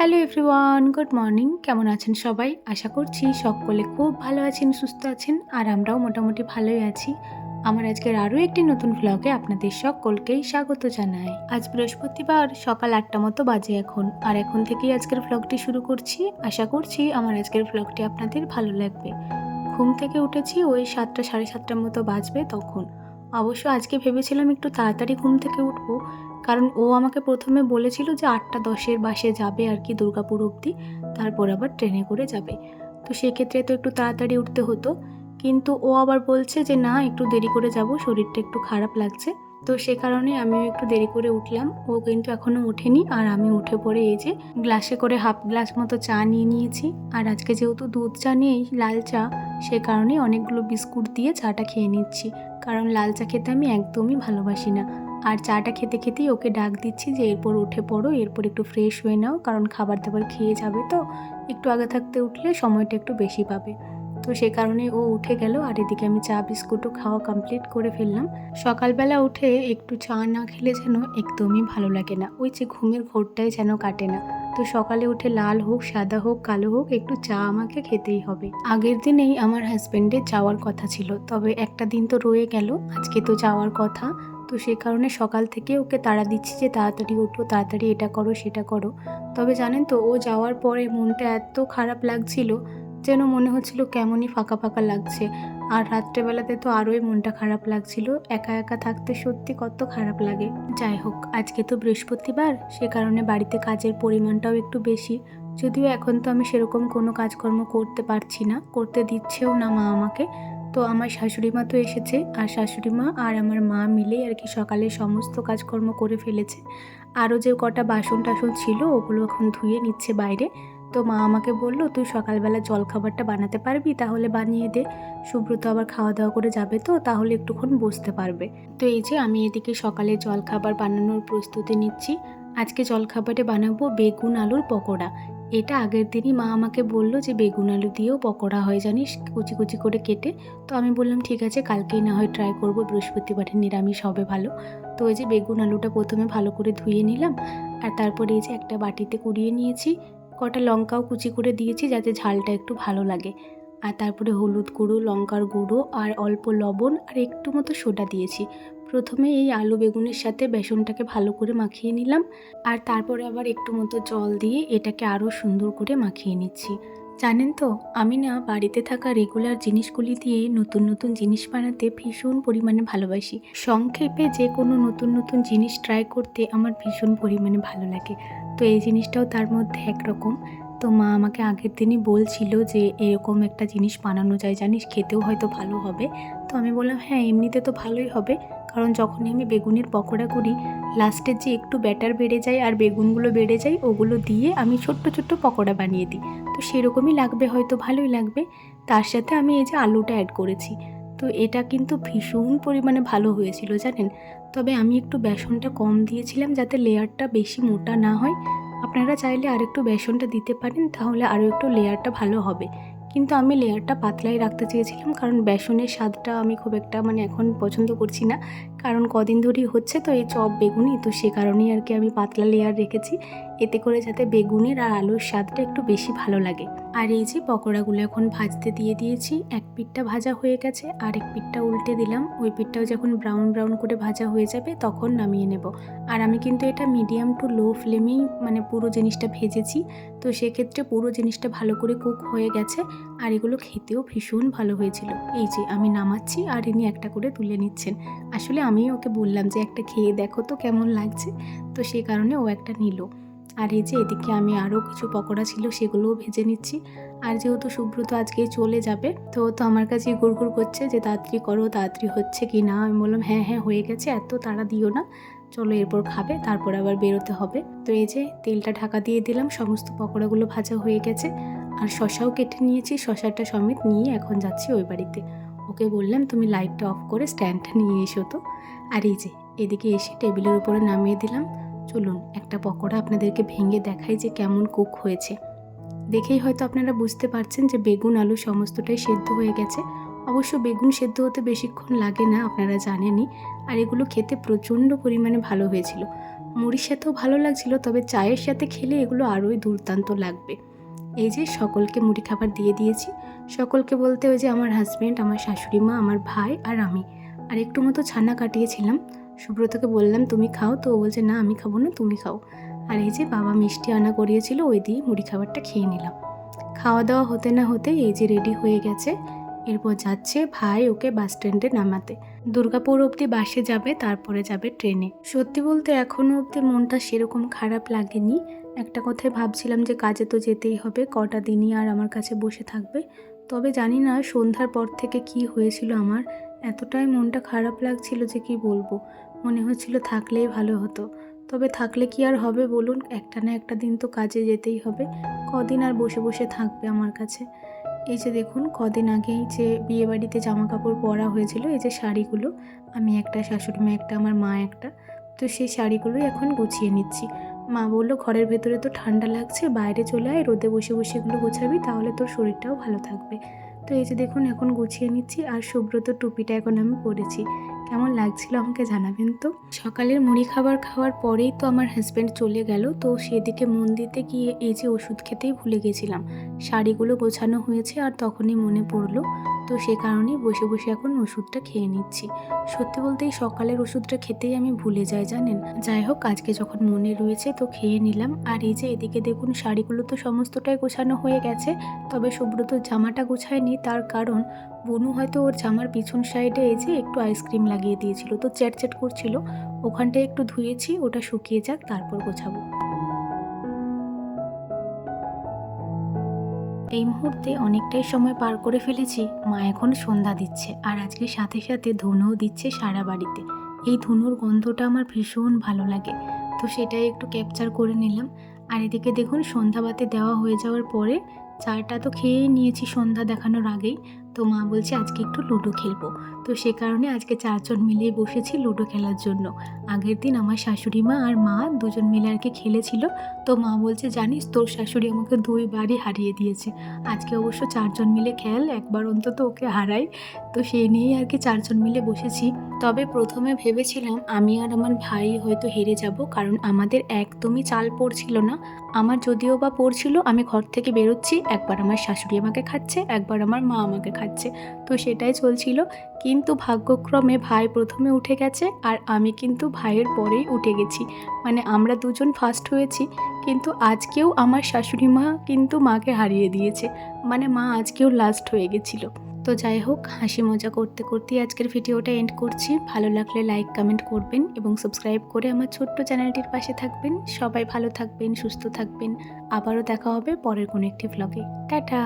Hello everyone, good morning. কেমন আছেন সবাই? আশা করছি সকলে খুব ভালো আছেন, সুস্থ আছেন, আর আমরাও মোটামুটি ভালোই আছি। আমার আজকের আরও একটি নতুন ভ্লগে আপনাদের সকলকেই স্বাগত জানাই। আজ বৃহস্পতিবার, সকাল আটটা মতো বাজে এখন। আর এখন থেকেই আজকের ভ্লগটি শুরু করছি। আশা করছি আমার আজকের ভ্লগটি আপনাদের ভালো লাগবে। ঘুম থেকে উঠেছি, ওই সাতটা, সাড়ে সাতটার মতো বাজবে তখন। অবশ্য আজকে ভেবেছিলাম একটু তাড়াতাড়ি ঘুম থেকে উঠবো। কারণ ও আমাকে প্রথমে বলেছিল যে আটটা দশের বাসে যাবে আর কি দুর্গাপুর অবধি, তারপর আবার ট্রেনে করে যাবে। তো সেক্ষেত্রে তো একটু তাড়াতাড়ি উঠতে হতো। কিন্তু ও আবার বলছে যে, না, একটু দেরি করে যাব, শরীরটা একটু খারাপ লাগছে। তো সে কারণে আমিও একটু দেরি করে উঠলাম। ও কিন্তু এখনও ওঠেনি আর আমি উঠে পড়ে এই যে গ্লাসে করে হাফ গ্লাস মতো চা নিয়ে নিয়েছি। আর আজকে যেহেতু দুধ চা নেই, লাল চা, সে কারণে অনেকগুলো বিস্কুট দিয়ে চাটা খেয়ে নিচ্ছি। কারণ লাল চা খেতে আমি একদমই ভালোবাসি না। আর চাটা খেতে খেতেই ওকে ডাক দিচ্ছি যে এরপর উঠে পড়ো, এরপর একটু ফ্রেশ হয়ে নাও, কারণ খাবার দাবার খেয়ে যাবে তো। একটু আগে থাকতে উঠলে সময়টা একটু বেশি পাবে। তো সে কারণে ও উঠে গেল আর এদিকে আমি চা, বিস্কুটও খাওয়া কমপ্লিট করে ফেললাম। সকালবেলা উঠে একটু চা না খেলে যেন একদমই ভালো লাগে না। ওই যে ঘুমের ঘোরটাই যেন কাটে না। তো সকালে উঠে লাল হোক, সাদা হোক, কালো হোক, একটু চা আমাকে খেতেই হবে। আগের দিনেই আমার হাজব্যান্ডের যাওয়ার কথা ছিল, তবে একটা দিন তো রয়ে গেল, আজকে তো যাওয়ার কথা। তো সে কারণে সকাল থেকে ওকে তাড়া দিচ্ছি যে তাড়াতাড়ি ওঠো, তাড়াতাড়ি এটা করো, সেটা করো। তবে জানেন তো, ও যাওয়ার পরে মনটা এত খারাপ লাগছিল যেন মনে হচ্ছিল কেমনই ফাঁকা ফাঁকা লাগছে। আর রাত্রেবেলাতে তো আরোই মনটা খারাপ লাগছিল, একা একা থাকতে সত্যি কত খারাপ লাগে। যাই হোক, আজকে তো বৃহস্পতিবার, সে কারণে বাড়িতে কাজের পরিমাণটাও একটু বেশি। যদিও এখন তো আমি সেরকম কোনো কাজকর্ম করতে পারছি না, করতে দিচ্ছেও না মা আমাকে। তো আমার শাশুড়ি মা তো এসেছে, আর শাশুড়ি মা আর আমার মা মিলে আর কি সকালে সমস্ত কাজকর্ম করে ফেলেছে। আরও যে কটা বাসন টাসন ছিল, ওগুলো এখন ধুয়ে নিচ্ছে বাইরে। তো মা আমাকে বলল, তুই সকালবেলা জল খাবারটা বানাতে পারবি? তাহলে বানিয়ে দে। সুব্রত আবার খাওয়া দাওয়া করে যাবে তো, তাহলে একটুক্ষণ বসতে পারবে। তো এই যে আমি এদিকে সকালে জল খাবার বানানোর প্রস্তুতি নিচ্ছি। আজকে জলখাবারে বানাবো বেগুন আলুর পকোড়া। এটা আগের দিনই মা আমাকে বলল যে বেগুন আলু দিয়েও পকোড়া হয়, জানিস? কুচি কুচি করে কেটে। তো আমি বললাম, ঠিক আছে, কালকেই না হয় ট্রাই করব। বৃহস্পতিবারের নিরামিষ হবে ভালো। তো এই যে বেগুন আলুটা প্রথমে ভালো করে ধুয়ে নিলাম। আর তারপরে এই যে একটা বাটিতে কুড়িয়ে নিয়েছি। কটা লঙ্কাও কুচি করে দিয়েছি যাতে ঝালটা একটু ভালো লাগে। আর তারপরে হলুদ গুঁড়ো, লঙ্কার গুঁড়ো আর অল্প লবণ আর একটু মতো সোডা দিয়েছি। প্রথমে এই আলু বেগুনের সাথে বেসনটাকে ভালো করে মাখিয়ে নিলাম, আর তারপরে আবার একটু মতো জল দিয়ে এটাকে আরও সুন্দর করে মাখিয়ে নিচ্ছি। জানেন তো, আমি না বাড়িতে থাকা রেগুলার জিনিসগুলি দিয়ে নতুন নতুন জিনিস বানাতে ভীষণ পরিমাণে ভালোবাসি। সংক্ষেপে যে কোনো নতুন নতুন জিনিস ট্রাই করতে আমার ভীষণ পরিমাণে ভালো লাগে। তো এই জিনিসটাও তার মধ্যে একরকম। তো মা আমাকে আগের দিনই বলছিল যে এরকম একটা জিনিস বানানো যায়, জানিস? খেতেও হয়তো ভালো হবে। তো আমি বললাম হ্যাঁ এমনিতে তো ভালোই হবে। কারণ যখনই আমি বেগুনের পকোড়া করি, লাস্টের যে একটু ব্যাটার বেড়ে যায় আর বেগুনগুলো বেড়ে যায়, ওগুলো দিয়ে আমি ছোট্ট ছোট্ট পকোড়া বানিয়ে দিই। তো সেরকমই লাগবে, হয়তো ভালোই লাগবে। তার সাথে আমি এই যে আলুটা অ্যাড করেছি। তো এটা কিন্তু ভীষণ পরিমাণে ভালো হয়েছিল, জানেন? তবে আমি একটু বেসনটা কম দিয়েছিলাম যাতে লেয়ারটা বেশি মোটা না হয়। আপনারা চাইলে আরেকটু বেসনটা দিতে পারেন, তাহলে আরও একটু লেয়ারটা ভালো হবে। কিন্তু আমি লেয়ারটা পাতলাই রাখতে চেয়েছিলাম, কারণ বেসনের স্বাদটা আমি খুব একটা মানে এখন পছন্দ করছি না। কারণ কদিন ধরেই হচ্ছে তো এই চপ বেগুনি, তো সে কারণেই আর কি আমি পাতলা লেয়ার রেখেছি। এতে করে যাতে বেগুনের আর আলুর স্বাদটা একটু বেশি ভালো লাগে। আর এই যে পকোড়াগুলো এখন ভাজতে দিয়ে দিয়েছি, এক পিঠটা ভাজা হয়ে গেছে, আর এক পিঠটা উল্টে দিলাম। ওই পিঠটাও যখন ব্রাউন ব্রাউন করে ভাজা হয়ে যাবে তখন নামিয়ে নেব। আর আমি কিন্তু এটা মিডিয়াম টু লো ফ্লেমেই মানে পুরো জিনিসটা ভেজেছি। তো সেক্ষেত্রে পুরো জিনিসটা ভালো করে কুক হয়ে গেছে। আর এগুলো খেতেও ভীষণ ভালো হয়েছিল। এই যে, আমি নামাচ্ছি আর ইনি একটা করে তুলে নিচ্ছেন। আসলে আমি ওকে বললাম যে, একটা খেয়ে দেখো তো কেমন লাগছে? তো সে কারণে ও একটা নিল। আর এই যে, এদিকে আমি আরও কিছু পকোড়া ছিল, সেগুলোও ভেজে নিচ্ছি। আর যেহেতু সুব্রত আজকেই চলে যাবে, তো তো আমার কাছে গুড় করছে যে, তাড়াতাড়ি করো, তাড়াতাড়ি হচ্ছে কি না? আমি বললাম হ্যাঁ হ্যাঁ হয়ে গেছে, এত তাড়া দিও না। চলো এরপর খাবে, তারপর আবার বেরোতে হবে। তো এই যে, তেলটা ঢাকা দিয়ে দিলাম, সমস্ত পকোড়াগুলো ভাজা হয়ে গেছে। আর শশাও কেটে নিয়েছি, শশাটা সমেত নিয়ে এখন যাচ্ছি ওই বাড়িতে। ওকে বললাম, তুমি লাইটটা অফ করে স্ট্যান্ডটা নিয়ে এসো তো। আর এই যে, এদিকে এসে টেবিলের উপরে নামিয়ে দিলাম। চলুন, একটা পকোড়া আপনাদেরকে ভেঙে দেখাই যে কেমন কুক হয়েছে। দেখেই হয়তো আপনারা বুঝতে পারছেন যে বেগুন, আলু সমস্তটাই সেদ্ধ হয়ে গেছে। অবশ্য বেগুন সেদ্ধ হতে বেশিক্ষণ লাগে না, আপনারা জানেনই। আর এগুলো খেতে প্রচণ্ড পরিমাণে ভালো হয়েছিল। মুড়ির সাথেও ভালো লাগছিল, তবে চায়ের সাথে খেলে এগুলো আরোই দুর্দান্ত লাগবে। এই যে সকলকে মুড়ি খাবার দিয়ে দিয়েছি। সকলকে বলতে ওই যে আমার হাজব্যান্ড আমার শাশুড়ি মা, আমার ভাই আর আমি। আর একটু মতো ছানা কাটিয়েছিলাম। সুব্রতকে বললাম, তুমি খাও। তো ও বলছে, না, আমি খাব না, তুমি খাও। আর এই যে বাবা মিষ্টি আনা করিয়েছিল, ওই দিয়ে মুড়ি খাবারটা খেয়ে নিলাম। খাওয়া দাওয়া হতে না হতে এই যে রেডি হয়ে গেছে। এরপর যাচ্ছে ভাই ওকে বাস স্ট্যান্ডে নামাতে। দুর্গাপুর অবধি বাসে যাবে, তারপরে যাবে ট্রেনে সত্যি বলতে এখনও অবধি মনটা সেরকম খারাপ লাগেনি। একটা কথাই ভাবছিলাম যে কাজে তো যেতেই হবে, কটা দিনই আর আমার কাছে বসে থাকবে। তবে জানি না সন্ধ্যার পর থেকে কি হয়েছিল আমার। এতটাই মনটা খারাপ লাগছিল যে কি বলব। মনে হচ্ছিল থাকলেই ভালো হতো। তবে থাকলে কি আর হবে বলুন? একটা না একটা দিন তো কাজে যেতেই হবে। কদিন আর বসে বসে থাকবে আমার কাছে। এই যে দেখুন, কদিন আগেই যে বিয়েবাড়িতে জামা কাপড় পরা হয়েছিল, এই যে শাড়িগুলো, আমি একটা শাশুড়ি মা, একটা আমার মা, একটা। তো সেই শাড়িগুলোই এখন গুছিয়ে নিচ্ছি। মা বলল, ঘরের ভেতরে তো ঠান্ডা লাগছে, বাইরে চলে আয়, রোদে বসে বসে এগুলো গোছাবি, তাহলে তোর শরীরটাও ভালো থাকবে। তো এই যে দেখুন, এখন গুছিয়ে নিচ্ছি, আর সুব্রত টুপিটা এখন আমি পরেছি। কেমন লাগছিল আমাকে জানাবেন তো? সকালের মুড়ি খাবার খাওয়ার পরেই তো আমার হাজব্যান্ড চলে গেল, তো সেদিকে মন দিতে গিয়ে এই যে ওষুধ খেতেই ভুলে গেছিলাম। শাড়িগুলো গোছানো হয়েছে আর তখনই মনে পড়ল, তো সে কারণেই বসে বসে এখন ওষুধটা খেয়ে নিচ্ছি। সত্যি বলতে এই সকালের ওষুধটা খেতেই আমি ভুলে যাই, জানেন? যাই হোক, আজকে যখন মনে রয়েছে তো খেয়ে নিলাম। আর এই যে এদিকে দেখুন, শাড়িগুলো তো সমস্তটাই গোছানো হয়ে গেছে, তবে সুব্রত জামাটা গোছায়নি, তার কারণ বনু হয়তো ওর জামার পিছন সাইডে এই যে একটু আইসক্রিম লাগিয়ে দিয়েছিল, তো চ্যাট চ্যাট করছিল। ওখানটায় একটু ধুয়েছি, ওটা শুকিয়ে যাক, তারপর গোছাবো। এই মুহূর্তে অনেকটাই সময় পার করে ফেলেছি, মা এখন সন্ধ্যা দিচ্ছে, আর আজকে সাথে সাথে ধুনোও দিচ্ছে সারা বাড়িতে। এই ধুনোর গন্ধটা আমার ভীষণ ভালো লাগে, তো সেটাই একটু ক্যাপচার করে নিলাম। আর এদিকে দেখুন সন্ধ্যাবাতি দেওয়া হয়ে যাওয়ার পরে চাটা তো খেয়েই নিয়েছি সন্ধ্যা দেখানোর আগেই। তো মা বলছে, আজকে একটু লুডো খেলব। তো সে কারণে আজকে চারজন মিলেই বসেছি লুডো খেলার জন্য। আগের দিন আমার শাশুড়ি মা আর মা দুজন মিলে আর কি খেলেছিল। তো মা বলছে, জানিস তোর শাশুড়ি আমাকে দুইবারই হারিয়ে দিয়েছে। আজকে অবশ্য চারজন মিলে খেল, একবার অন্তত ওকে হারাই। তো সেই নিয়েই আর কি চারজন মিলে বসেছি। তবে প্রথমে ভেবেছিলাম, আমি আর আমার ভাই হয়তো হেরে যাব, কারণ আমাদের একদমই চাল পড়ছিল না। আমার যদিও বা পড়ছিল, আমি ঘর থেকে বেরোচ্ছি একবার আমার শাশুড়ি আমাকে খাচ্ছে, একবার আমার মা আমাকে খাচ্ছে। তো সেটাই চলছিল। কিন্তু ভাগ্যক্রমে ভাই প্রথমে উঠে গেছে আর আমি কিন্তু ভাইয়ের পরেই উঠে গেছি। মানে আমরা দুজন ফার্স্ট হয়েছি, কিন্তু আজকেও আমার শাশুড়ি মা কিন্তু মাকে হারিয়ে দিয়েছে। মানে মা আজকেও লাস্ট হয়ে গেছিল। তো যাই হোক, হাসি মজা করতে করতেই আজকের ভিডিওটা এন্ড করছি। ভালো লাগলে লাইক কমেন্ট করবেন এবং সাবস্ক্রাইব করে আমার ছোট্ট চ্যানেলটির পাশে থাকবেন। সবাই ভালো থাকবেন, সুস্থ থাকবেন। আবারও দেখা হবে পরের কোনো একটি ভ্লগে টাটা!